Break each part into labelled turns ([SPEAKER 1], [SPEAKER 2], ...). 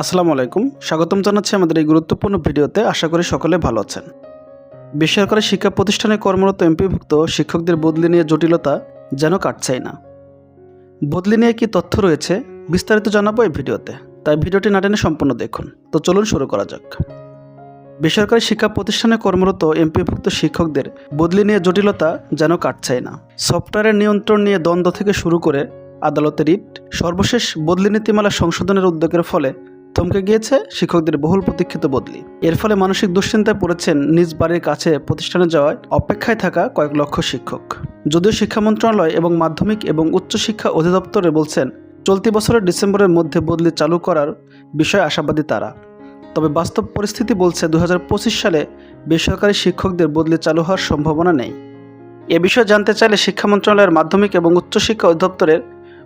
[SPEAKER 1] আসসালামু আলাইকুম। স্বাগতম জানাচ্ছি আমাদের এই গুরুত্বপূর্ণ ভিডিওতে। আশা করি সকলে ভালো আছেন। বেসরকারি শিক্ষা প্রতিষ্ঠানে কর্মরত এমপিভুক্ত শিক্ষকদের বদলি নিয়ে জটিলতা যেন কাটছেই না। বদলি নিয়ে কি তথ্য রয়েছে, বিস্তারিত জানাব এই ভিডিওতে। তাই ভিডিওটি না টেনে সম্পূর্ণ দেখুন। তো চলুন শুরু করা যাক। বেসরকারি শিক্ষা প্রতিষ্ঠানে কর্মরত এমপিভুক্ত শিক্ষকদের বদলি নিয়ে জটিলতা যেন কাটছেই না। সফটওয়্যারের নিয়ন্ত্রণ নিয়ে দ্বন্দ্ব থেকে শুরু করে আদালতে রিট সর্বশেষ বদলি নীতিমালা সংশোধনের উদ্যোগের ফলে থমকে গিয়েছে শিক্ষকদের বহুল প্রতীক্ষিত বদলি। এর ফলে মানসিক দুশ্চিন্তায় পড়েছেন নিজ বাড়ির কাছে প্রতিষ্ঠানে যাওয়ায় অপেক্ষায় থাকা কয়েক লক্ষ শিক্ষক। যদিও শিক্ষা মন্ত্রণালয় এবং মাধ্যমিক এবং উচ্চশিক্ষা অধিদপ্তরে বলছেন, চলতি বছরের ডিসেম্বরের মধ্যে বদলি চালু করার বিষয়ে আশাবাদী তারা। তবে বাস্তব পরিস্থিতি বলছে দু হাজার পঁচিশ সালে বেসরকারি শিক্ষকদের বদলি চালু হওয়ার সম্ভাবনা নেই। এ বিষয়ে জানতে চাইলে শিক্ষা মন্ত্রণালয়ের মাধ্যমিক এবং উচ্চশিক্ষা অধিদপ্তরের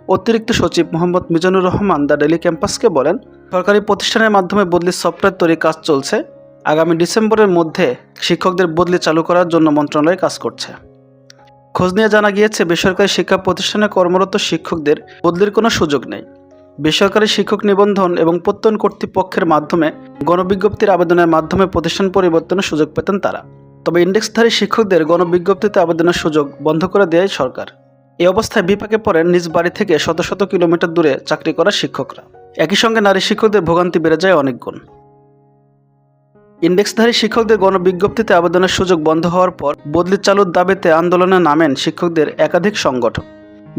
[SPEAKER 1] অতিরিক্ত সচিব মোহাম্মদ মিজানুর রহমান দ্য ডেলি ক্যাম্পাসকে বলেন, সরকারি প্রতিষ্ঠানের মাধ্যমে বদলি সফটওয়্যার তৈরির কাজ চলছে। আগামী ডিসেম্বরের মধ্যে শিক্ষকদের বদলি চালু করার জন্য মন্ত্রণালয় কাজ করছে। খোঁজ নিয়ে জানা গিয়েছে, বেসরকারি শিক্ষা প্রতিষ্ঠানে কর্মরত শিক্ষকদের বদলির কোনো সুযোগ নেই। বেসরকারি শিক্ষক নিবন্ধন এবং প্রত্যয়ন কর্তৃপক্ষের মাধ্যমে গণবিজ্ঞপ্তির আবেদনের মাধ্যমে প্রতিষ্ঠান পরিবর্তনের সুযোগ পেতেন তারা। তবে ইন্ডেক্সধারী শিক্ষকদের গণবিজ্ঞপ্তিতে আবেদনের সুযোগ বন্ধ করে দেয় সরকার। এই অবস্থায় বিপাকে পড়েন নিজ বাড়ি থেকে শত শত কিলোমিটার দূরে চাকরি করা শিক্ষকরা। একই সঙ্গে নারী শিক্ষকদের ভোগান্তি বেড়ে যায় অনেক গুণ। ইন্ডেক্সধারী শিক্ষকদের গণবিজ্ঞপ্তিতে আবেদনের সুযোগ বন্ধ হওয়ার পর বদলি চালুর দাবিতে আন্দোলনে নামেন শিক্ষকদের একাধিক সংগঠন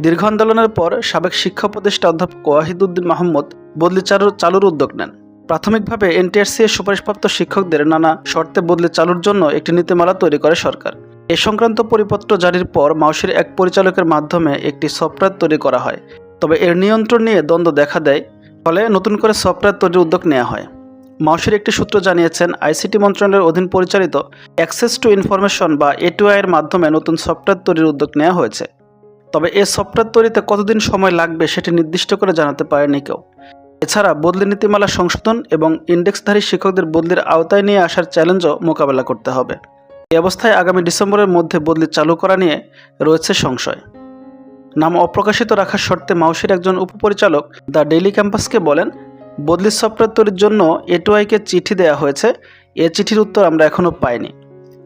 [SPEAKER 1] দীর্ঘ আন্দোলনের পর সাবেক শিক্ষা উপদেষ্টা অধ্যাপক ওয়াহিদুদ্দিন মাহমুদ বদলি চালু চালুর উদ্যোগ নেন। প্রাথমিকভাবে এনটিআরসি এর সুপারিশপ্রাপ্ত শিক্ষকদের নানা শর্তে বদলি চালুর জন্য একটি নীতিমালা তৈরি করে সরকার। এ সংক্রান্ত পরিপত্র জারির পর মাউসির এক পরিচালকের মাধ্যমে একটি সফটওয়্যার তৈরি করা হয়। তবে এর নিয়ন্ত্রণ নিয়ে দ্বন্দ্ব দেখা দেয়, ফলে নতুন করে সফটওয়্যার তৈরির উদ্যোগ নেওয়া হয়। মাউসির একটি সূত্র জানিয়েছেন, আইসিটি মন্ত্রণালয়ের অধীন পরিচালিত অ্যাক্সেস টু ইনফরমেশন বা এর মাধ্যমে নতুন সফটওয়্যার তৈরির উদ্যোগ নেওয়া হয়েছে। তবে এ সফটওয়্যার তৈরিতে কতদিন সময় লাগবে সেটি নির্দিষ্ট করে জানাতে পারেনি কেউ। এছাড়া বদলি নীতিমালা সংশোধন এবং ইন্ডেক্সধারী শিক্ষকদের বদলির আওতায় নিয়ে আসার চ্যালেঞ্জও মোকাবেলা করতে হবে। এই অবস্থায় আগামী ডিসেম্বরের মধ্যে বদলি চালু করা নিয়ে রয়েছে সংশয়। নাম অপ্রকাশিত রাখার শর্তে মাউসির একজন উপপরিচালক দ্য ডেইলি ক্যাম্পাসকে বলেন, বদলি সফটওয়্যার তৈরির জন্য এটুআইকে চিঠি দেওয়া হয়েছে। এ চিঠির উত্তর আমরা এখনও পাইনি।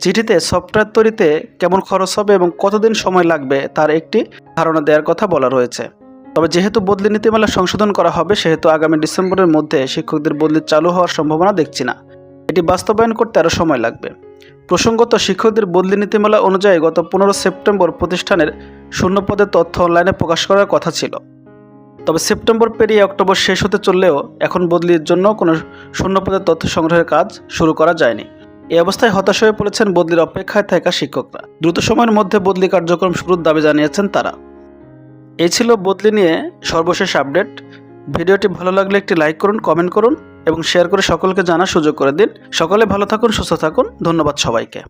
[SPEAKER 1] চিঠিতে সফটওয়্যার তৈরিতে কেমন খরচ হবে এবং কতদিন সময় লাগবে তার একটি ধারণা দেওয়ার কথা বলা রয়েছে। তবে যেহেতু বদলি নীতিমালা সংশোধন করা হবে, সেহেতু আগামী ডিসেম্বরের মধ্যে শিক্ষকদের বদলি চালু হওয়ার সম্ভাবনা দেখছি না। এটি বাস্তবায়ন করতে আরও সময় লাগবে। প্রসঙ্গত, শিক্ষকদের বদলি নীতিমালা অনুযায়ী গত পনেরো সেপ্টেম্বর প্রতিষ্ঠানের শূন্য পদের তথ্য অনলাইনে প্রকাশ করার কথা ছিল। তবে সেপ্টেম্বর পেরিয়ে অক্টোবর শেষ হতে চললেও এখন বদলির জন্য কোনো শূন্য পদের তথ্য সংগ্রহের কাজ শুরু করা যায়নি। এ অবস্থায় হতাশ হয়ে পড়েছেন বদলির অপেক্ষায় থাকা শিক্ষকরা। দ্রুত সময়ের মধ্যে বদলি কার্যক্রম শুরুর দাবি জানিয়েছেন তারা। এই ছিল বদলি নিয়ে সর্বশেষ আপডেট। ভিডিওটি ভালো লাগলে একটি লাইক করুন, কমেন্ট করুন। এবং শেয়ার করে সকলকে জানার সুযোগ করে দিন। সকলে ভালো থাকুন, সুস্থ থাকুন। ধন্যবাদ সবাইকে।